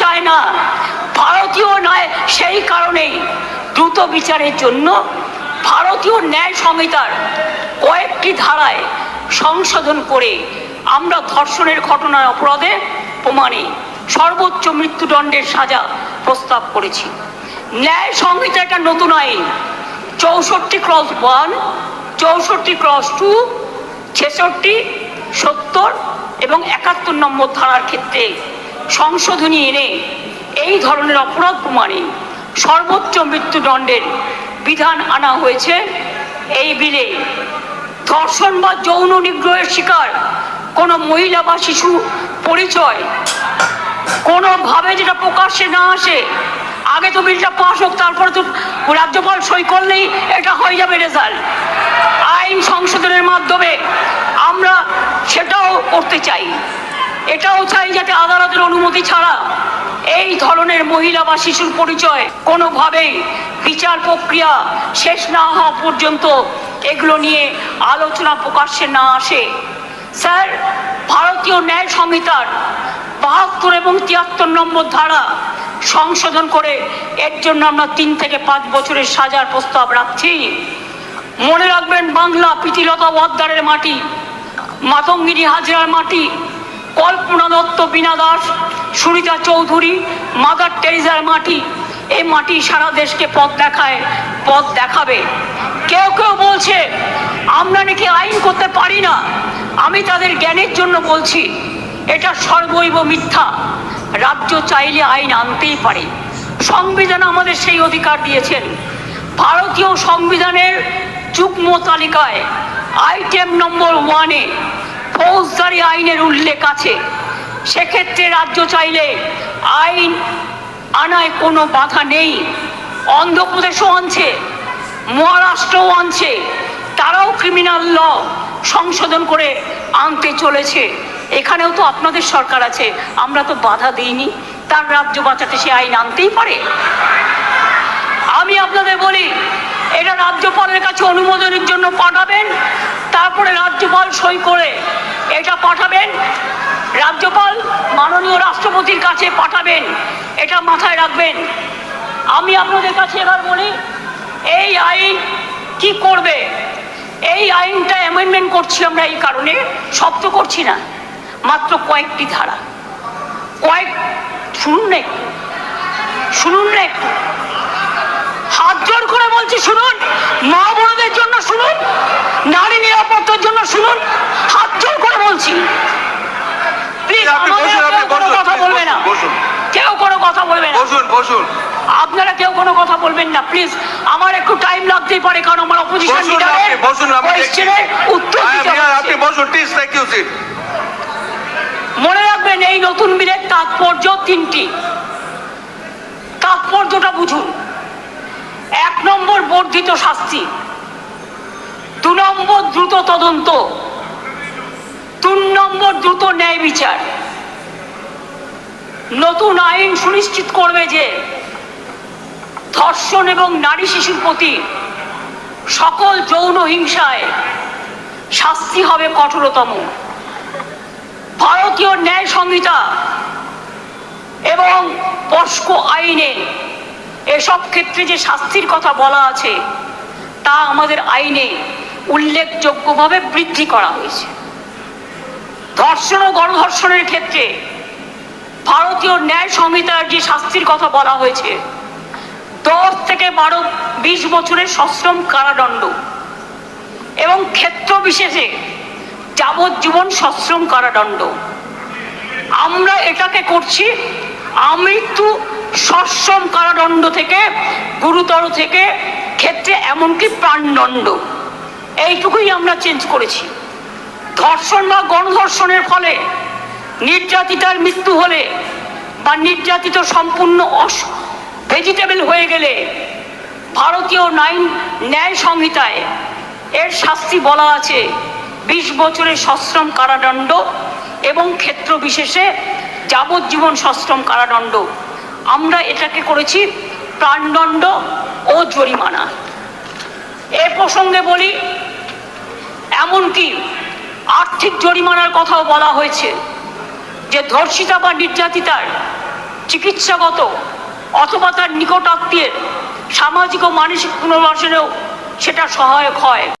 যায় না। ভারতীয় নয়, সেই কারণেই দ্রুত বিচারের জন্য ভারতীয় ন্যায় সংহিতার কয়েকটি ধারায় সংশোধন করে আমরা ধর্ষণের ঘটনায় অপরাধে প্রমাণে সর্বোচ্চ মৃত্যুদণ্ডের সাজা প্রস্তাব করেছি। ন্যায় সংহিতা একটা নতুন আইন। চৌষট্টি ক্রস ওয়ান, চৌষট্টি ক্রস টু, ছেষট্টি, সত্তর এবং একাত্তর নম্বর ধারার ক্ষেত্রে সংশোধনী এনে এই ধরনের অপরাধ প্রমাণে সর্বোচ্চ মৃত্যুদণ্ডের বিধান আনা হয়েছে। এই বিলে ধর্ষণ বা যৌন নিগ্রহের শিকার কোনো মহিলা বা শিশু পরিচয় কোনোভাবে যেটা প্রকাশ্যে না আসে, আগে তো বিলটা পাশ হোক, তারপরে তো রাজ্যপাল সই করলেই এটা হয়ে যাবে রেজাল্ট আইন সংশোধনের মাধ্যমে আমরা সেটাও করতে চাই। এটাও চাই যাতে আদালতের অনুমতি ছাড়া এই ধরনের মহিলা বা শিশুর পরিচয় কোনোভাবেই বিচার প্রক্রিয়া শেষ না হওয়া পর্যন্ত এগুলো নিয়ে আলোচনা প্রকাশ্যে না আসে। স্যার, ভারতীয় ন্যায় সংহিতার বাহাত্তর এবং তিয়াত্তর নম্বর ধারা সংশোধন করে এর জন্য আমরা তিন থেকে পাঁচ বছরের সাজার প্রস্তাব রাখছি। মনে রাখবেন, বাংলা প্রীতিলতা ওয়াদ্দারের মাটি, মাতঙ্গিনী হাজরার মাটি কল্পনা দত্ত বীণা দাস সুনিতা চৌধুরী, মাদার টেরিজার মাটি। এই মাটি সারা দেশকে পথ দেখায়, পথ দেখাবে। কেউ কেউ বলছে, আমরা নাকি আইন করতে পারি না। আমি তাদের জ্ঞানের জন্য বলছি, এটা সর্বৈব মিথ্যা। রাজ্য চাইলে আইন আনতেই পারে। সংবিধান আমাদের সেই অধিকার দিয়েছেন। ভারতীয় সংবিধানের যুগ্ম তালিকায় আইটেম নম্বর ওয়ানে ফৌজদারি আইনের উল্লেখ আছে। সেক্ষেত্রে রাজ্য চাইলে আইন আনায় কোনো বাধা নেই। অন্ধ্রপ্রদেশও আনছে, মহারাষ্ট্রও আনছে। তারাও ক্রিমিনাল ল সংশোধন করে আনতে চলেছে। এখানেও তো আপনাদের সরকার আছে, আমরা তো বাধা দিইনি। তার রাজ্য বাঁচাতে সে আইন আনতেই পারে। আমি আপনাদের বলি এটা রাজ্যপালের কাছে অনুমোদনের জন্য পাঠাবেন, তারপরে রাজ্যপাল সই করে এটা পাঠাবেন। রাজ্যপাল মাননীয় রাষ্ট্রপতির কাছে পাঠাবেন, এটা মাথায় রাখবেন। আমি আপনাদের কাছে এবার বলি, এই আইন কি করবে? এই আইনটা অ্যামেন্ডমেন্ট করছি আমরা এই কারণে, শব্দ করছি না, মাত্র কয়েকটি ধারা। কয়েক, শুনুন না একটু। শুনুন না একটু হাত জোর করে বলছি শুনুন মা বোনদের জন্য শুনুন নারী নিরাপত্তার জন্য শুনুন হাত জোর করে বলছি। কেউ কোনো কথা বলবে না। বসুন বসুন। আপনারা কেউ কোনো কথা বলবেন না প্লিজ আমার একটু টাইম লাগতেই পারে কারণ আমার অপোজিশন উত্তর দিতে আপনি বসুন প্লিজ থ্যাংক ইউ সিট মনে রাখবেন এই নতুন বিলের তাৎপর্য তিনটি। তাৎপর্যটা বুঝুন। বর্ধিত শাস্তি। দু নম্বর দ্রুত তদন্ত। তিন নম্বর দ্রুত ন্যায় বিচার। নতুন আইন সুনিশ্চিত করবে যে ধর্ষণ এবং নারী শিশুর প্রতি সকল যৌন হিংসায় শাস্তি হবে কঠোরতম। ভারতীয় ন্যায় সংহিতা এবং পস্কো আইনে এসব ক্ষেত্রে যে শাস্তির কথা বলা আছে, তা আমাদের আইনে উল্লেখযোগ্যভাবে বৃদ্ধি করা হয়েছে। ধর্ষণ ও গণধর্ষণের ক্ষেত্রে ভারতীয় ন্যায় সংহিতার যে শাস্তির কথা বলা হয়েছে, দশ থেকে বারো, বিশ বছরের সশ্রম কারাদণ্ড এবং ক্ষেত্র বিশেষে যাবজ্জীবন সশ্রম কারাদণ্ড। আমরা এটাকে করছি আমৃত্যু সশ্রম কারাদণ্ড থেকে, গুরুতর থেকে, ক্ষেত্রে এমনকি প্রাণদণ্ড। এইটুকুই আমরা চেঞ্জ করেছি। ধর্ষণ বা গণধর্ষণের ফলে, নির্যাতিতার মৃত্যু হলে বা নির্যাতিত সম্পূর্ণ অস ভেজিটেবল হয়ে গেলে, ভারতীয় নাইন ন্যায় সংহিতায় এর শাস্তি বলা আছে বিশ বছরের সশ্রম কারাদণ্ড এবং ক্ষেত্র বিশেষে যাবজ্জীবন সশ্রম কারাদণ্ড। আমরা এটাকে করেছি প্রাণদণ্ড ও জরিমানা। এ প্রসঙ্গে বলি, এমনকি আর্থিক জরিমানার কথাও বলা হয়েছে যে ধর্ষিতা বা নির্যাতিতার চিকিৎসাগত অথবা তার নিকট আত্মীয়ের সামাজিক ও মানসিক পুনর্বাসনেও সেটা সহায়ক হয়।